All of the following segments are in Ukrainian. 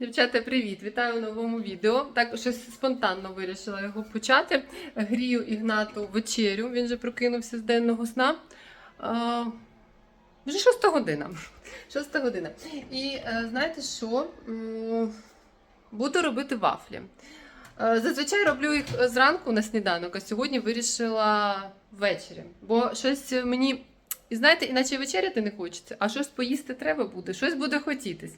Дівчата, привіт! Вітаю в новому відео. Так щось спонтанно вирішила його почати. Грію Ігнату вечерю. Він же прокинувся з денного сна. А, вже шоста година. Шоста година. І е, знаєте що? Буду робити вафлі. Е, Зазвичай роблю їх зранку на сніданок, а сьогодні вирішила ввечері. Бо щось мені, і знаєте, іначе вечеряти не хочеться, а щось поїсти треба буде, щось буде хотітись.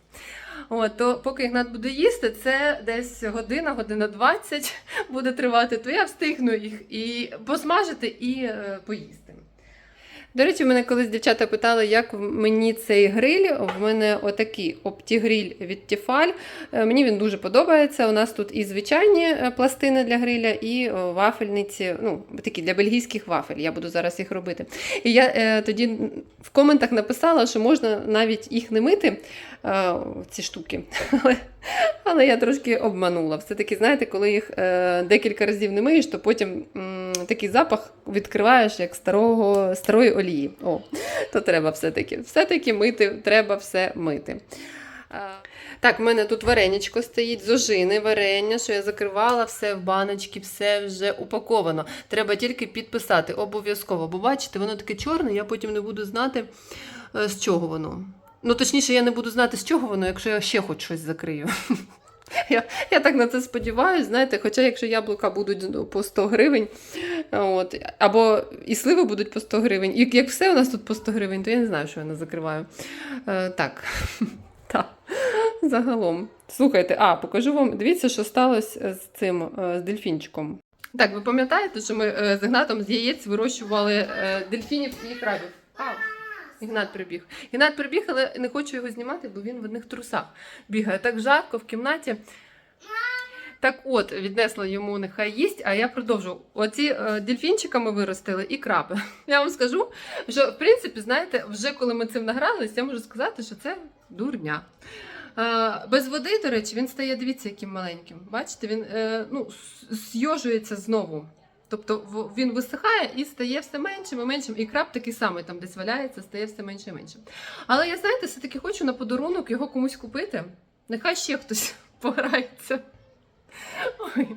От, то поки Ігнат буде їсти, це десь година, година 20 буде тривати, то я встигну їх і посмажити, і е, поїсти. До речі, мене колись дівчата питали, як мені цей гриль. В мене отакий оптігриль від Тіфаль. Е, Мені він дуже подобається. У нас тут і звичайні е, пластини для гриля, і вафельниці, ну, такі для бельгійських вафель. Я буду зараз їх робити. І я е, тоді в коментах написала, що можна навіть їх не мити, е, ці штуки. Але, але я трошки обманула. Все-таки, знаєте, коли їх е, декілька разів не миєш, то потім м, такий запах відкриваєш як старого, старої олії. О, то треба все-таки. Все-таки мити, треба все мити. Так, в мене тут вареничко стоїть, з ожини, варення, що я закривала, все в баночки, все вже упаковано. Треба тільки підписати обов'язково. Бо бачите, воно таке чорне, я потім не буду знати, е, з чого воно. Ну, точніше, я не буду знати, з чого воно, якщо я ще хоч щось закрию. Я, я так на це сподіваюся, знаєте, хоча якщо яблука будуть ну, по 100 гривень, от, або і сливи будуть по 100 гривень, і як все у нас тут по 100 гривень, то я не знаю, що я не закриваю. Е, так, так, загалом. Слухайте, а, покажу вам, дивіться, що сталося з цим, е, з дельфінчиком. Так, ви пам'ятаєте, що ми е, з Ігнатом з яєць вирощували е, дельфінів і крабів? А, Ігнат прибіг. Ігнат прибіг, але не хочу його знімати, бо він в одних трусах бігає. Так жарко в кімнаті. Так от, віднесла йому, нехай їсть, а я продовжу. Оці е, дельфінчиками виростили і краби. Я вам скажу, що в принципі, знаєте, вже коли ми цим награлись, я можу сказати, що це дурня. Е, без води, до речі, він стає, дивіться, яким маленьким. Бачите, він е, ну, с- зйожується знову. Тобто він висихає і стає все меншим і меншим. І краб такий самий там десь валяється, стає все менше і менше. Але я, знаєте, все-таки хочу на подарунок його комусь купити. Нехай ще хтось пограється. Ой.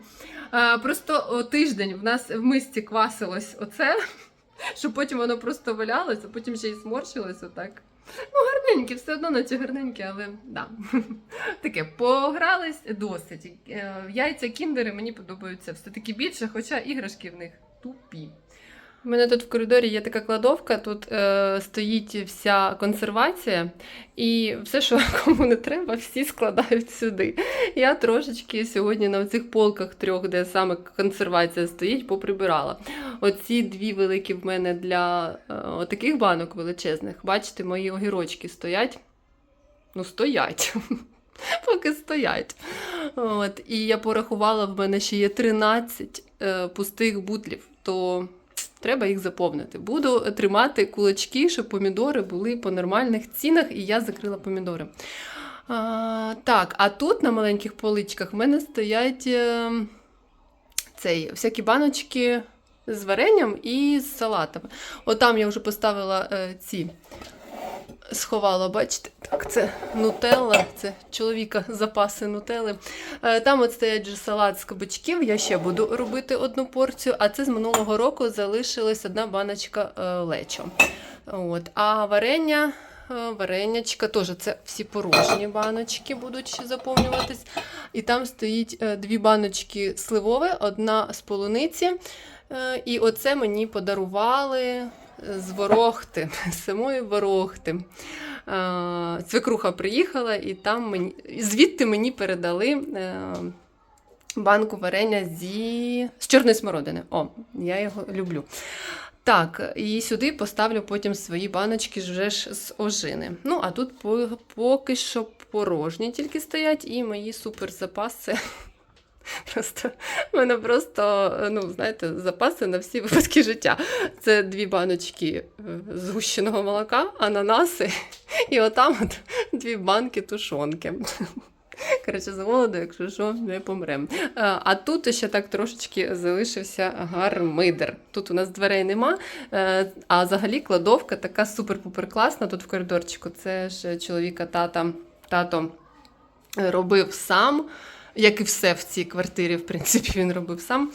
А, просто о, тиждень в нас в мисці квасилось оце, що потім воно просто валялося, потім ще й сморщилось отак. Ну, гарненькі, все одно наче гарненькі, але да. Таке, погрались досить. Е, Яйця кіндери мені подобаються все-таки більше, хоча іграшки в них тупі. У мене тут в коридорі є така кладовка, тут е, стоїть вся консервація, і все, що кому не треба, всі складають сюди. Я трошечки сьогодні на цих полках трьох, де саме консервація стоїть, поприбирала. Оці дві великі в мене для е, таких банок величезних. Бачите, мої огірочки стоять. Ну, стоять. Поки стоять. От. І я порахувала, в мене ще є 13 е, пустих бутлів, то треба їх заповнити. Буду тримати кулачки, щоб помідори були по нормальних цінах, і я закрила помідори. А, так, а тут на маленьких поличках в мене стоять е, цей, всякі баночки з варенням і з салатами. Отам я вже поставила е, ці. Сховала, бачите, так, це нутелла, це чоловіка запаси нутели. Е, Там от стоять же салат з кабачків, я ще буду робити одну порцію, а це з минулого року залишилась одна баночка е, лечо. От. А варення, е, варенячка, теж це всі порожні баночки будуть ще заповнюватись. І там стоїть дві баночки сливове, одна з полуниці. І оце мені подарували з Ворохти, з самої Ворохти. Е, Свекруха приїхала, і там мені звідти мені передали е, банку варення зі... з чорної смородини. О, я його люблю. Так, і сюди поставлю потім свої баночки вже ж з ожини. Ну, а тут поки що порожні тільки стоять, і мої суперзапаси. Просто в мене просто, ну, знаєте, запаси на всі випадки життя. Це дві баночки е, згущеного молока, ананаси, і отам от дві банки тушонки. Коротше, з голоду, якщо що, не помремо. А тут ще так трошечки залишився гармидер. Тут у нас дверей нема, е, а взагалі кладовка така супер-пупер класна тут в коридорчику. Це ж чоловіка тата, тато робив сам. Як і все в цій квартирі, в принципі, він робив сам.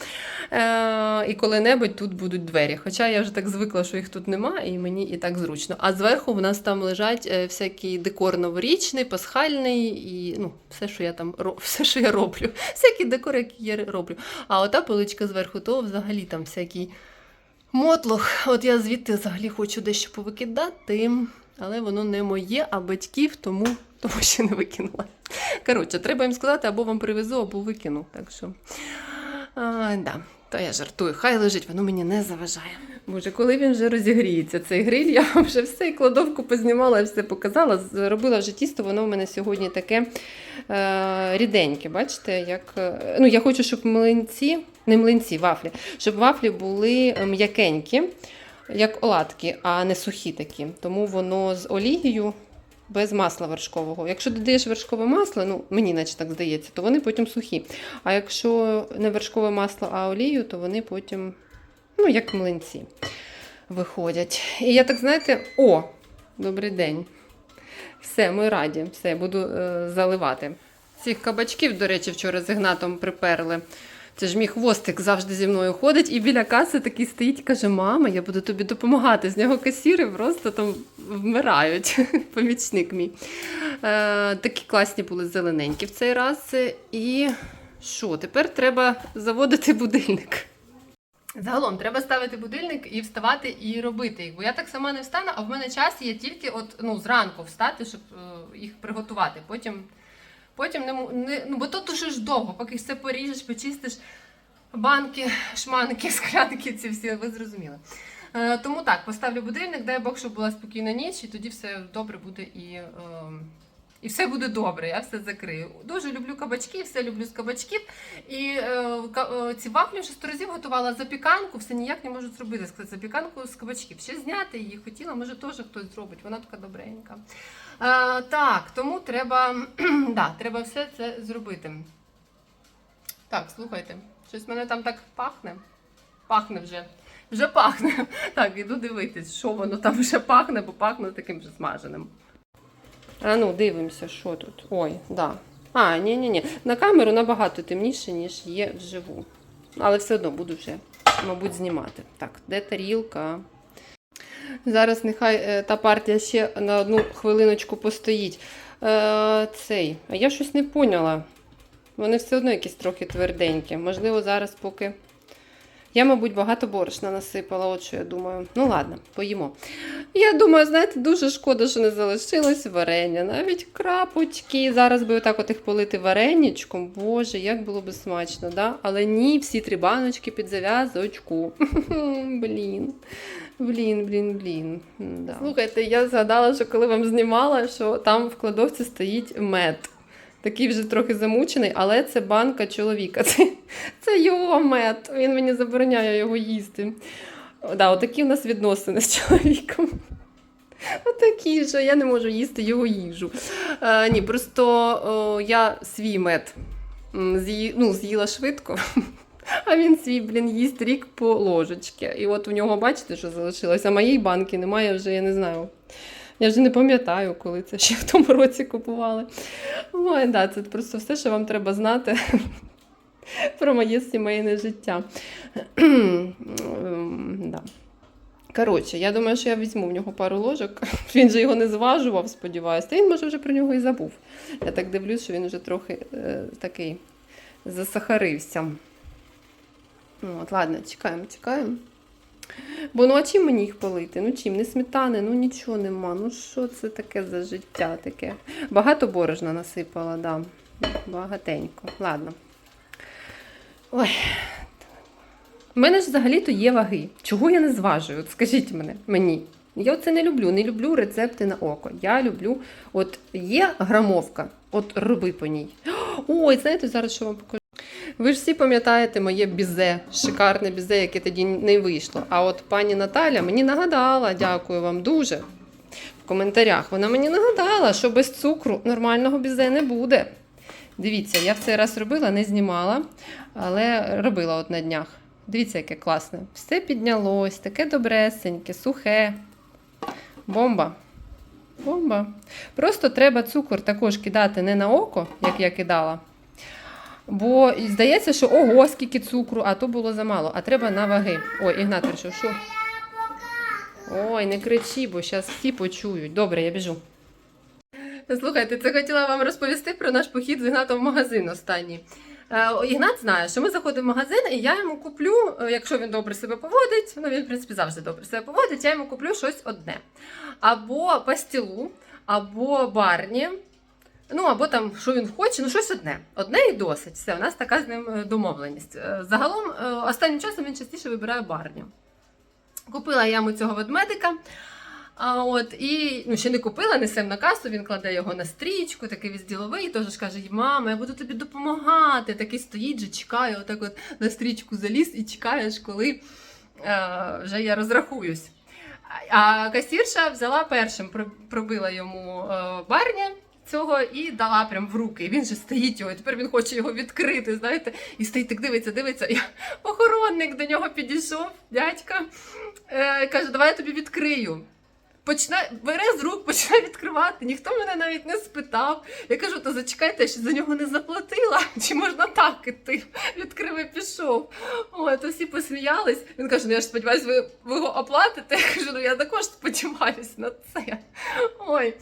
Е, і коли-небудь тут будуть двері. Хоча я вже так звикла, що їх тут нема, і мені і так зручно. А зверху в нас там лежать е, всякий декор новорічний, пасхальний і ну, все, що я там все, що я роблю. Всякі декори, які я роблю. А ота поличка зверху, то взагалі там всякий мотлох. От я звідти взагалі хочу дещо повикидати, але воно не моє, а батьків, тому, тому ще не викинула. Коротше, треба їм сказати, або вам привезу, або викину. Так що, а, да, то я жартую, хай лежить, воно мені не заважає. Боже, коли він вже розігріється, цей гриль, я вже все і кладовку познімала, і все показала. Зробила вже тісто, воно в мене сьогодні таке е, ріденьке. Бачите, як. е, Ну, я хочу, щоб млинці, не млинці, вафлі, щоб вафлі були е, м'якенькі, як оладки, а не сухі такі. Тому воно з олією без масла вершкового. Якщо додаєш вершкове масло, ну мені наче так здається, то вони потім сухі. А якщо не вершкове масло, а олію, то вони потім, ну, як млинці виходять. І я так, знаєте, о, добрий день. Все, ми раді. Все, буду е, заливати. Цих кабачків, до речі, вчора з Ігнатом приперли. Це ж мій хвостик завжди зі мною ходить і біля каси такий стоїть і каже: Мама, я буду тобі допомагати. З нього касіри просто там вмирають. Помічник мій. Е, такі класні були зелененькі в цей раз. І що? Тепер треба заводити будильник. Загалом треба ставити будильник і вставати і робити їх. Бо я так сама не встану, а в мене час є тільки от, ну, зранку встати, щоб е, їх приготувати. Потім, потім не, не ну, бо то довго, поки все поріжеш, почистиш банки, шманки, склянки, ці всі, ви зрозуміли. Е, тому так, поставлю будильник, дай Бог, щоб була спокійна ніч, і тоді все добре буде і. Е, і все буде добре, я все закрию. Дуже люблю кабачки, все люблю з кабачків. І е, е, ці вафлі вже сто разів готувала запіканку, все ніяк не можу зробити запіканку з кабачків. Ще зняти її хотіла, може теж хтось зробить, вона така добренька. Так, тому треба, да, треба все це зробити. Так, слухайте, щось мене там так пахне. Пахне вже. Вже пахне. Так, іду дивитись, що воно там вже пахне, бо пахне таким вже смаженим. А ну, дивимося, що тут. Ой, да. А, ні, ні, ні. На камеру набагато темніше, ніж є вживу. Але все одно буду вже, мабуть, знімати. Так, де тарілка? Зараз нехай е, та партія ще на одну хвилиночку постоїть. Е, цей. А я щось не поняла. Вони все одно якісь трохи тверденькі. Можливо, зараз поки. Я, мабуть, багато борошна насипала, от що я думаю. Ну ладно, поїмо. Я думаю, знаєте, дуже шкода, що не залишилось варення. Навіть крапочки. Зараз би отак от їх полити вареничком. Боже, як було б смачно, да? Але ні, всі три баночки під зав'язочку. Блін. Блін, блін, блін. Да. Слухайте, я згадала, що коли вам знімала, що там в кладовці стоїть мед. Такий вже трохи замучений, але це банка чоловіка. Це, це його мед. Він мені забороняє його їсти. Да, отакі в нас відносини з чоловіком. Отакі, що я не можу їсти його їжу. Е, ні, просто о, я свій мед м, з'ї, ну, з'їла швидко. А він свій, блін, їсть рік по ложечки. І от у нього, бачите, що залишилось, а моєї банки немає вже, я не знаю. Я вже не пам'ятаю, коли це ще в тому році купували. Ой, да, це просто все, що вам треба знати про моє сімейне життя. Ем, да. Коротше, я думаю, що я візьму в нього пару ложок. Він же його не зважував, сподіваюся. Та він, може, вже про нього і забув. Я так дивлюсь, що він вже трохи е, такий засахарився. От, ладно, чекаємо, чекаємо. Бо ну а чим мені їх полити? Ну чим? Не сметани, ну нічого нема. Ну що це таке за життя таке? Багато борошна насипала, да. Багатенько. Ладно. Ой. У мене ж взагалі-то є ваги. Чого я не зважую? От скажіть мене, мені. Я це не люблю, не люблю рецепти на око. Я люблю, от є грамовка, от роби по ній. Ой, знаєте, зараз що вам покажу. Ви ж всі пам'ятаєте моє бізе, шикарне бізе, яке тоді не вийшло. А от пані Наталя мені нагадала, дякую вам дуже. В коментарях вона мені нагадала, що без цукру нормального бізе не буде. Дивіться, я в цей раз робила, не знімала, але робила от на днях. Дивіться, яке класне. Все піднялось, таке добресеньке, сухе. Бомба. Бомба. Просто треба цукор також кидати не на око, як я кидала. Бо здається, що ого, скільки цукру, а то було замало. А треба на ваги. Ой, Ігнат прийшов, що? Ой, не кричи, бо зараз всі почують. Добре, я біжу. Слухайте, це хотіла вам розповісти про наш похід з Ігнатом в магазин останній. Е, Ігнат знає, що ми заходимо в магазин, і я йому куплю, е, якщо він добре себе поводить, ну він, в принципі, завжди добре себе поводить, я йому куплю щось одне. Або пастілу, або барні, ну або там, що він хоче, ну щось одне. Одне і досить. Все, у нас така з ним е, домовленість. Е, Загалом, е, останнім часом він частіше вибирає барню. Купила я йому цього ведмедика. А от і ну ще не купила, несем на касу. Він кладе його на стрічку, такий весь діловий. Теж каже: мама, я буду тобі допомагати. Такий стоїть, же чекає, отак от на стрічку заліз і чекаєш, коли е, вже я розрахуюсь. А- А касірша взяла першим, пробила йому барня цього і дала прям в руки. І він же стоїть його, і тепер він хоче його відкрити, знаєте, і стоїть так дивиться, дивиться. І охоронник до нього підійшов, дядька, е, каже, давай я тобі відкрию. Почне, бере з рук, почне відкривати. Ніхто мене навіть не спитав. Я кажу, то зачекайте, я за нього не заплатила. Чи можна так іти? Відкрив і пішов. Ой, то всі посміялись. Він каже: ну я ж сподіваюся, ви, ви його оплатите. Я кажу, ну я також сподіваюся на це. Ой.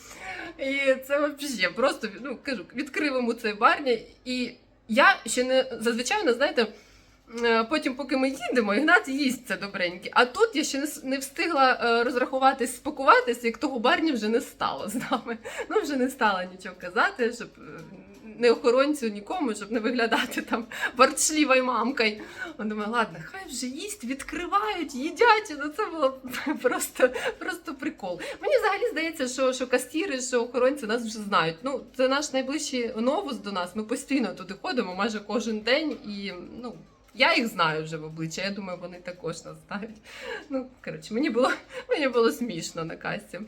І це взагалі просто ну, кажу, відкрив йому цей барня. І я ще не зазвичай, знаєте. Е, Потім, поки ми їдемо, Ігнат їсть це добреньке. А тут я ще не, встигла е, розрахуватись, спакуватись, як того барні вже не стало з нами. Ну, вже не стала нічого казати, щоб е, не охоронцю нікому, щоб не виглядати там ворчливою мамкою. Думаю, ладно, хай вже їсть, відкривають, їдять. Ну це було просто, просто прикол. Мені взагалі здається, що, що кастіри, що охоронці нас вже знають. Ну, це наш найближчий новус до нас. Ми постійно туди ходимо, майже кожен день і ну. Я їх знаю вже в обличчя, я думаю, вони також нас знають. Ну, коротше, мені було, мені було смішно на касі.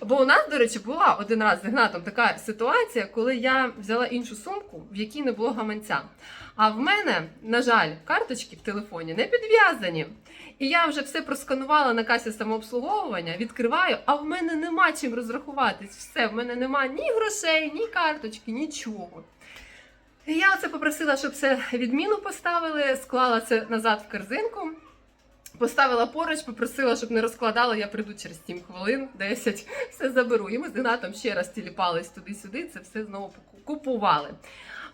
Бо у нас, до речі, була один раз з Ігнатом така ситуація, коли я взяла іншу сумку, в якій не було гаманця. А в мене, на жаль, карточки в телефоні не підв'язані. І я вже все просканувала на касі самообслуговування, відкриваю, а в мене нема чим розрахуватись. Все, в мене нема ні грошей, ні карточки, нічого. Я оце попросила, щоб це відміну поставили, склала це назад в корзинку. Поставила поруч, попросила, щоб не розкладала, я прийду через 7 хвилин, 10, все заберу. І ми з Ігнатом ще раз тіліпались туди-сюди, це все знову купували.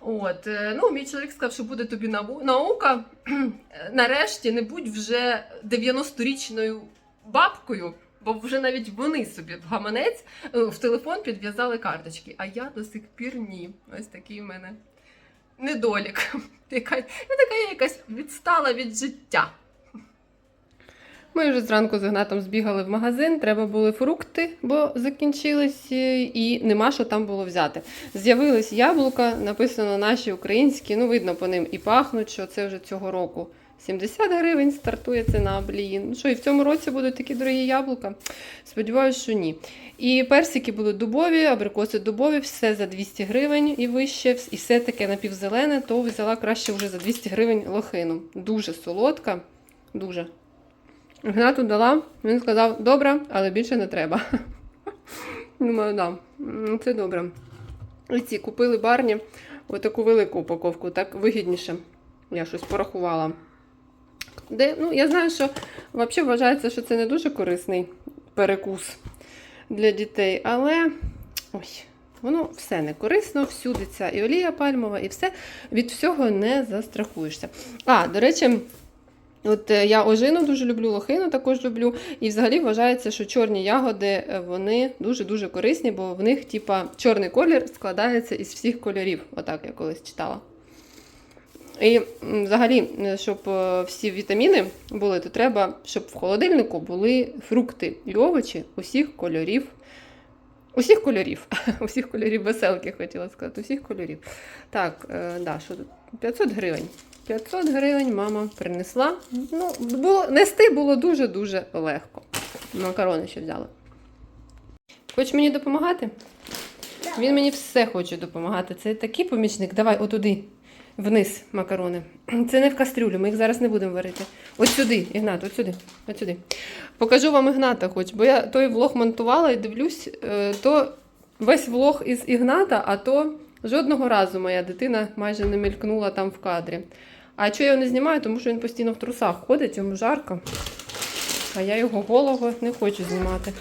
От, е, ну, мій чоловік сказав, що буде тобі наука. Нарешті не будь вже 90-річною бабкою, бо вже навіть вони собі в гаманець е, в телефон підв'язали карточки. А я до сих пір ні. Ось такий в мене недолік. Яка, я така я якась відстала від життя. Ми вже зранку з Ігнатом збігали в магазин, треба були фрукти, бо закінчились, е, і нема що там було взяти. З'явились яблука, написано наші українські, ну видно по ним і пахнуть, що це вже цього року. 70 гривень стартує ціна, блін. Ну що, і в цьому році будуть такі дорогі яблука? Сподіваюсь, що ні. І персики будуть дубові, абрикоси дубові, все за 200 гривень і вище, і все таке напівзелене, то взяла краще вже за 200 гривень лохину. Дуже солодка, дуже. Гнату дала, він сказав, добре, але більше не треба. Думаю, да, це добре. І ці купили барні отаку велику упаковку, так вигідніше. Я щось порахувала. Де, ну, я знаю, що взагалі вважається, що це не дуже корисний перекус для дітей, але ой, воно все не корисно, всюди ця і олія пальмова, і все. Від всього не застрахуєшся. А, до речі, От е, я ожину дуже люблю, лохину також люблю. І взагалі вважається, що чорні ягоди е, вони дуже-дуже корисні, бо в них, типа, чорний колір складається із всіх кольорів. Отак я колись читала. І взагалі, е, щоб е, всі вітаміни були, то треба, щоб в холодильнику були фрукти і овочі усіх кольорів. Усіх кольорів. Усіх кольорів веселки, хотіла сказати, усіх кольорів. Так, е, да, що тут? 500 гривень. 500 гривень мама принесла. Ну, було, нести було дуже-дуже легко. Макарони ще взяла. Хочеш мені допомагати? Да. Він мені все хоче допомагати. Це такий помічник. Давай отуди, вниз макарони. Це не в кастрюлю, ми їх зараз не будемо варити. От сюди, Ігнат, от сюди, от сюди. Покажу вам Ігната хоч, бо я той влог монтувала і дивлюсь, е, то весь влог із Ігната, а то жодного разу моя дитина майже не мелькнула там в кадрі. А чого я його не знімаю? Тому що він постійно в трусах ходить, йому жарко. А я його голого не хочу знімати.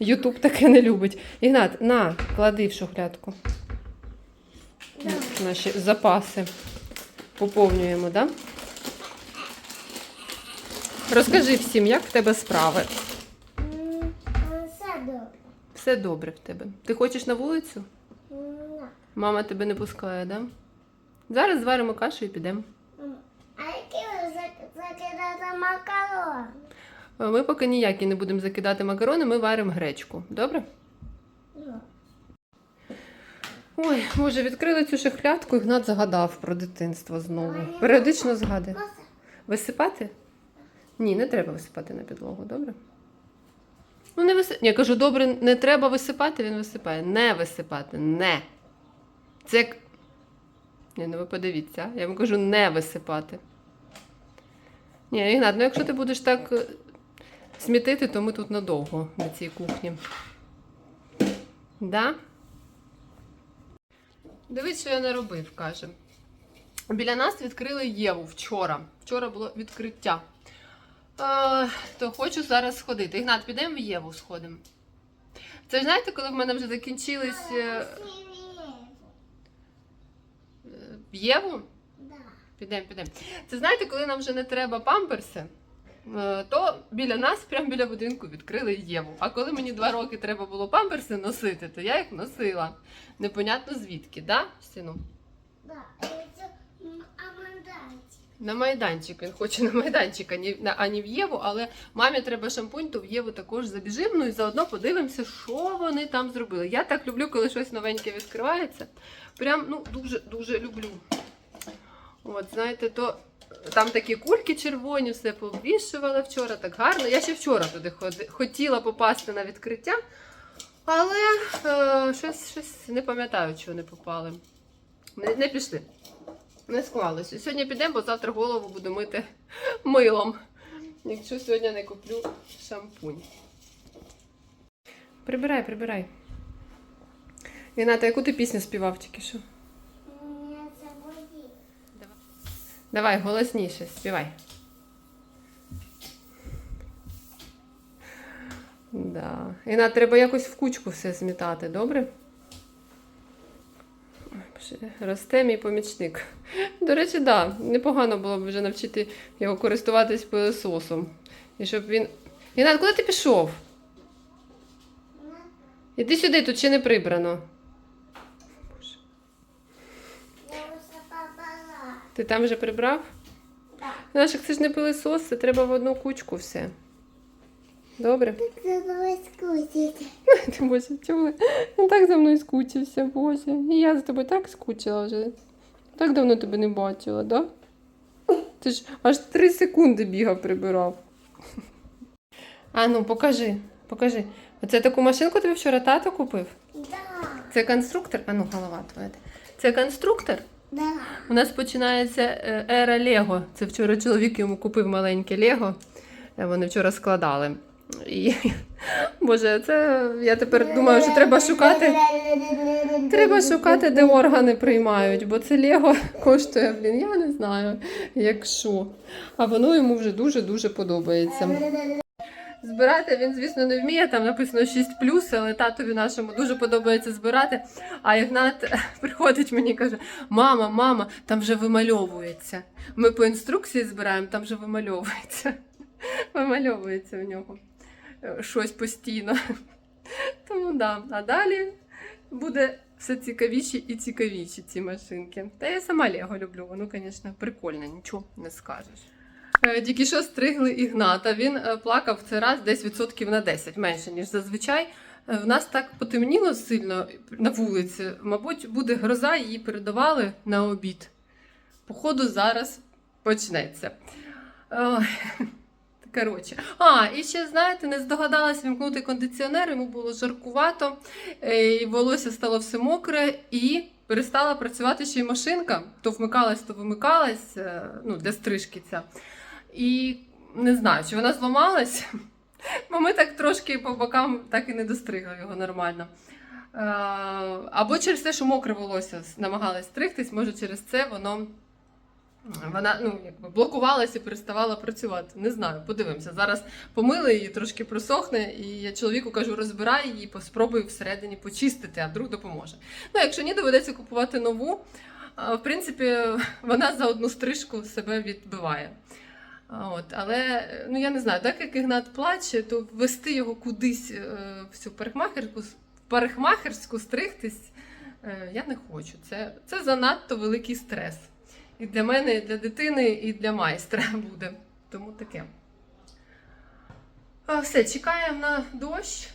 Ютуб таке не любить. Ігнат, на, клади в шухлядку. Наші запаси поповнюємо, так? Да? Розкажи всім, як в тебе справи. Все добре. Все добре в тебе. Ти хочеш на вулицю? На. Мама тебе не пускає, да? Зараз зваримо кашу і підемо. А які ви закидати макарон? Е, Ми поки ніякі не будемо закидати макарони, ми варимо гречку. Добре? Ой, може, відкрили цю шухлядку, Ігнат загадав про дитинство знову. Періодично згадує. Висипати? Ні, не треба висипати на підлогу, добре? Ну, не висипати. Я кажу, добре, не треба висипати, він висипає. Не висипати. Не. Це як. Ні, ну ви подивіться, я вам кажу, не висипати. Ні, Ігнат, ну якщо ти будеш так е, смітити, то ми тут надовго на цій кухні. Да? Дивись, що я не робив, каже. Біля нас відкрили Єву вчора. Вчора було відкриття. Е, то хочу зараз сходити. Ігнат, підемо в Єву сходимо. Це ж знаєте, коли в мене вже закінчились е, е, в Єву? Підемо, підемо. Це знаєте, коли нам вже не треба памперси, то біля нас, прямо біля будинку, відкрили Єву. А коли мені два роки треба було памперси носити, то я їх носила. Непонятно звідки, да, сину? Да. Це, м, На майданчик. Він хоче на майданчик, а не, а не в Єву, але мамі треба шампунь, то в Єву також забіжимо. Ну і заодно подивимося, що вони там зробили. Я так люблю, коли щось новеньке відкривається. Прям ну, дуже-дуже люблю. От, знаєте, то там такі кульки червоні, все повішувала вчора, так гарно. Я ще вчора туди хотіла попасти на відкриття, але е, щось, щось не пам'ятаю, чого не попали. Не, не пішли. Не склалося. Сьогодні підемо, бо завтра голову буду мити милом. Якщо сьогодні не куплю шампунь. Прибирай, прибирай. Іната, яку ти пісню співав тільки що? Мені це буде. Давай, голосніше, співай. Да. Іна, треба якось в кучку все змітати, добре? Росте мій помічник. До речі, так, да, непогано було б вже навчити його користуватись пилососом. І щоб він. Інат, куди ти пішов? Іди сюди, тут ще не прибрано. Ти там вже прибрав? Так. Наших це ж не пилосос, це треба в одну кучку все. Добре? Це було скучити. Ти боже, чули? Він так за мною скучився, боже. І я за тобою так скучила вже. Так давно тебе не бачила, да? Ти ж аж три секунди бігав, прибирав. А ну, покажи, покажи. Оце таку машинку тобі вчора тато купив? Да. Це конструктор? А ну, голова твоя. Це конструктор? У нас починається е, ера Лего. Це вчора чоловік йому купив маленьке Лего. Е, Вони вчора складали. І, Боже, це я тепер думаю, що треба шукати. Треба шукати, де органи приймають, бо це Лего коштує, блін, я не знаю, якщо. А воно йому вже дуже-дуже подобається. Збирати він, звісно, не вміє. Там написано 6 але татові нашому дуже подобається збирати. А Ігнат приходить мені і каже: Мама, мама, там вже вимальовується. Ми по інструкції збираємо, там вже вимальовується. Вимальовується в нього е, щось постійно. Тому да. А далі буде все цікавіші і цікавіші ці машинки. Та я сама Лего люблю, воно, звісно, прикольне, нічого не скажеш. Е, Тільки що стригли Ігната. Він е, плакав в цей раз десь відсотків на 10, менше, ніж зазвичай. Е, В нас так потемніло сильно на вулиці. Мабуть, буде гроза, її передавали на обід. Походу, зараз почнеться. Коротше. А, і ще, знаєте, не здогадалась вімкнути кондиціонер, йому було жаркувато, і волосся стало все мокре, і перестала працювати ще й машинка. То вмикалась, то вимикалась, ну, для стрижки ця. І не знаю, чи вона зламалась, бо ми так трошки по бокам так і не достригли його нормально. Е, Або через те, що мокре волосся намагалась стригтись, може через це воно вона ну, якби блокувалася і переставала працювати. Не знаю, подивимося. Зараз помили її, трошки просохне, і я чоловіку кажу, розбирай її, спробую всередині почистити, а вдруг допоможе. Ну, якщо ні, доведеться купувати нову. В принципі, вона за одну стрижку себе відбиває. От, але ну я не знаю, так як Ігнат плаче, то вести його кудись е, в цю парикмахерську, парикмахерську стригтись е, я не хочу. Це, це занадто великий стрес. І для мене, і для дитини, і для майстра буде. Тому таке. Все, чекаємо на дощ.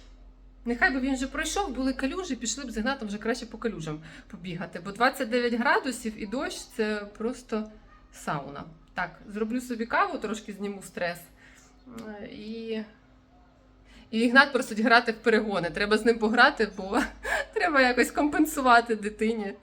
Нехай би він вже пройшов, були калюжі, пішли б з Ігнатом вже краще по калюжам побігати. Бо 29 градусів і дощ це просто сауна. Так, зроблю собі каву, трошки зніму стрес. Е, І, і Ігнат просить грати в перегони. Треба з ним пограти, бо треба якось компенсувати дитині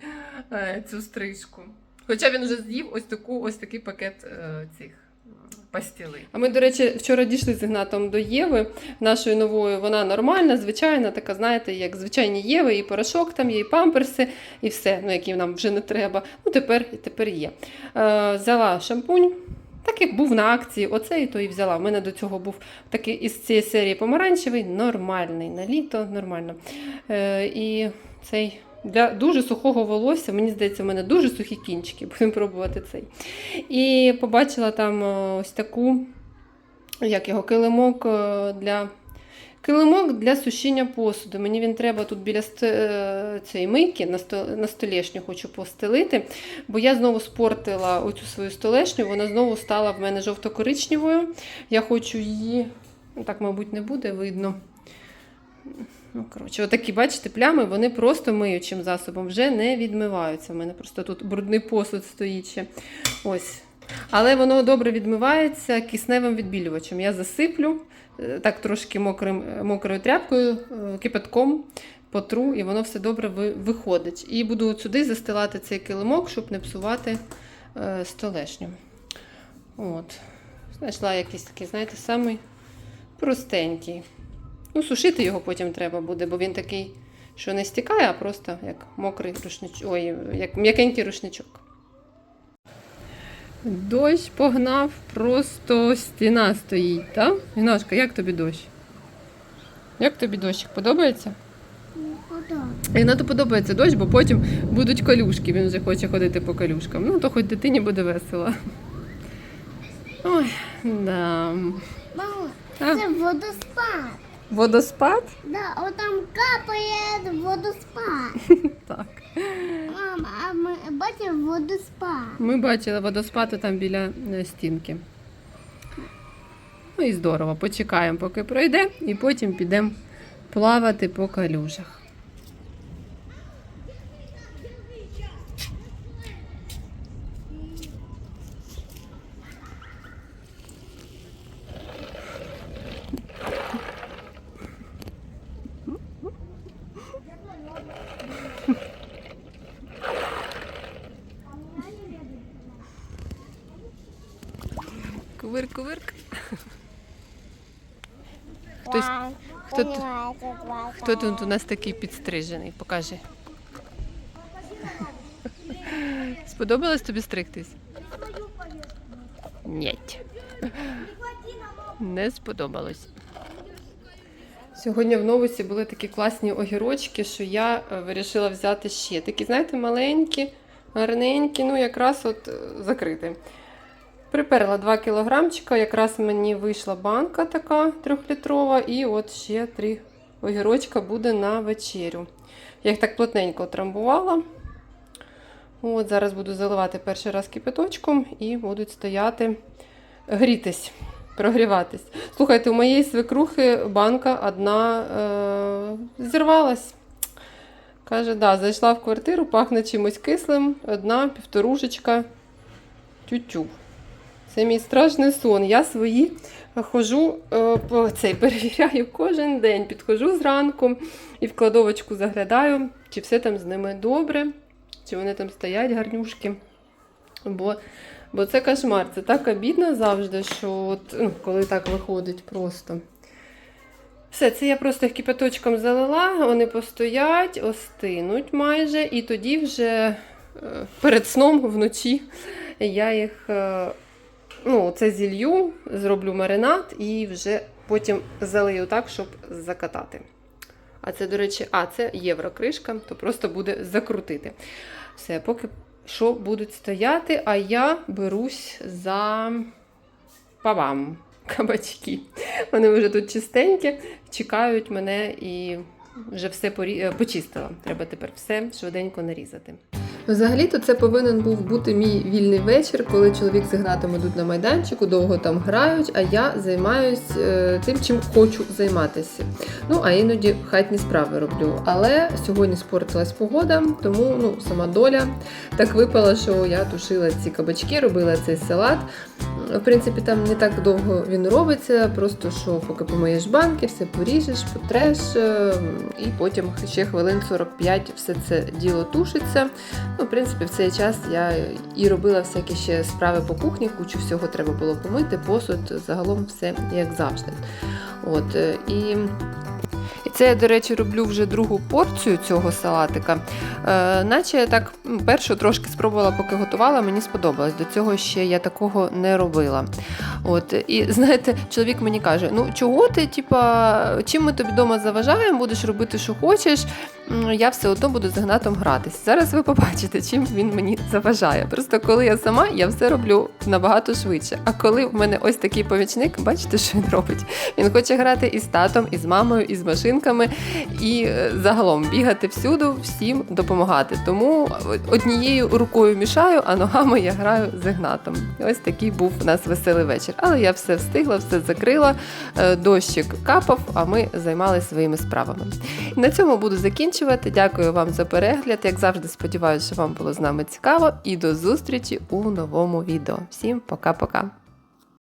е, цю стрижку. Хоча він вже з'їв ось таку, ось такий пакет е, цих м, пастілей. А ми, до речі, вчора дійшли з Ігнатом до Єви нашої нової. Вона нормальна, звичайна, така, знаєте, як звичайні Єви, і порошок там є, і памперси, і все, ну які нам вже не треба. Ну тепер, тепер є. Е, взяла шампунь. Так як був на акції, оцей то і взяла. У мене до цього був такий із цієї серії помаранчевий, нормальний на літо, нормально. Е, і цей для дуже сухого волосся, мені здається, в мене дуже сухі кінчики, будемо пробувати цей. І побачила там е, ось таку, як його, килимок е, для. Килимок для сушіння посуду. Мені він треба тут біля е, цієї мийки на, сто, столешню хочу постелити, бо я знову спортила оцю свою столешню, вона знову стала в мене жовто-коричневою. Я хочу її, так, мабуть, не буде видно. Ну, коротше, отакі, бачите, плями, вони просто миючим засобом вже не відмиваються. У мене просто тут брудний посуд стоїть ще. Ось. Але воно добре відмивається кисневим відбілювачем. Я засиплю е, так трошки мокрим, мокрою тряпкою, е, кипятком потру, і воно все добре виходить. І буду сюди застилати цей килимок, щоб не псувати е, столешню. От. Знайшла якийсь такий, знаєте, самий простенький. Ну, сушити його потім треба буде, бо він такий, що не стікає, а просто як мокрий рушничок. Ой, як м'якенький рушничок. Дощ погнав, просто стіна стоїть, так? Інашка, як тобі дощ? Як тобі дощик? Подобається? Ігнату подобається дощ, бо потім будуть калюшки. Він вже хоче ходити по калюшкам. Ну, то хоч дитині буде весело. Ой, да. Мама, це водоспад. Водоспад? Да, отам капає водоспад. Так. Мама, а ми бачимо водоспад. Ми бачили водоспад там біля е, стінки. Ну і здорово. Почекаємо, поки пройде, і потім підемо плавати по калюжах. Кувирк, кувирк. Хтось, хто тут- хто тут у нас такий підстрижений? Покажи. Сподобалось тобі стригтись? Ні. Не сподобалось. Сьогодні в новусі були такі класні огірочки, що я е, вирішила взяти ще. Такі, знаєте, маленькі, гарненькі, ну якраз от е, закриті. Приперла 2 кілограмчика, якраз мені вийшла банка така трьохлітрова, і от ще 3 огірочка буде на вечерю. Я їх так плотненько трамбувала. От, зараз буду заливати перший раз кипяточком і будуть стояти, грітись, прогріватись. Слухайте, у моєї свекрухи банка одна е, зірвалась. Каже, да, зайшла в квартиру, пахне чимось кислим, одна півторушечка тютю. Це мій страшний сон. Я свої хожу, е, цей, перевіряю кожен день. Підходжу зранку і в кладовочку заглядаю, чи все там з ними добре, чи вони там стоять гарнюшки. Бо, бо це кошмар, це так обідно завжди, що от, ну, коли так виходить просто. Все, це я просто їх кипяточком залила, вони постоять, остинуть майже, і тоді вже е, перед сном вночі я їх е, ну, це зілью, зроблю маринад і вже потім залию так, щоб закатати. А це, до речі, а, це єврокришка, то просто буде закрутити. Все, поки що будуть стояти, а я берусь за пабам, кабачки. Вони вже тут чистенькі, чекають мене і вже все порі... е, почистила. Треба тепер все швиденько нарізати. Взагалі-то це повинен був бути мій вільний вечір, коли чоловік з Ігнатом ідуть на майданчику, довго там грають, а я займаюсь е, тим, чим хочу займатися. Ну, а іноді хатні справи роблю. Але сьогодні спортилась погода, тому ну, сама доля так випала, що я тушила ці кабачки, робила цей салат. В принципі, там не так довго він робиться, просто що поки помиєш банки, все поріжеш, потреш, е, і потім ще хвилин 45 все це діло тушиться. Ну, в принципі, в цей час я і робила всякі ще справи по кухні, кучу всього треба було помити, посуд, загалом все як завжди. От, е, і... Це я, до речі, роблю вже другу порцію цього салатика. Е, наче я так першу трошки спробувала, поки готувала, мені сподобалось. До цього ще я такого не робила. От, і знаєте, чоловік мені каже: ну чого ти, типа, чим ми тобі вдома заважаємо, будеш робити, що хочеш. Я все одно буду з Гнатом гратись. Зараз ви побачите, чим він мені заважає. Просто коли я сама, я все роблю набагато швидше. А коли в мене ось такий помічник, бачите, що він робить? Він хоче грати і з татом, і з мамою, і з машинками, і е, загалом бігати всюду, всім допомагати. Тому однією рукою мішаю, а ногами я граю з Ігнатом. Ось такий був у нас веселий вечір. Але я все встигла, все закрила. Е, Дощик капав, а ми займалися своїми справами. На цьому буду закінчувати. Дякую вам за перегляд. Як завжди, сподіваюся, що вам було з нами цікаво. І до зустрічі у новому відео. Всім пока-пока!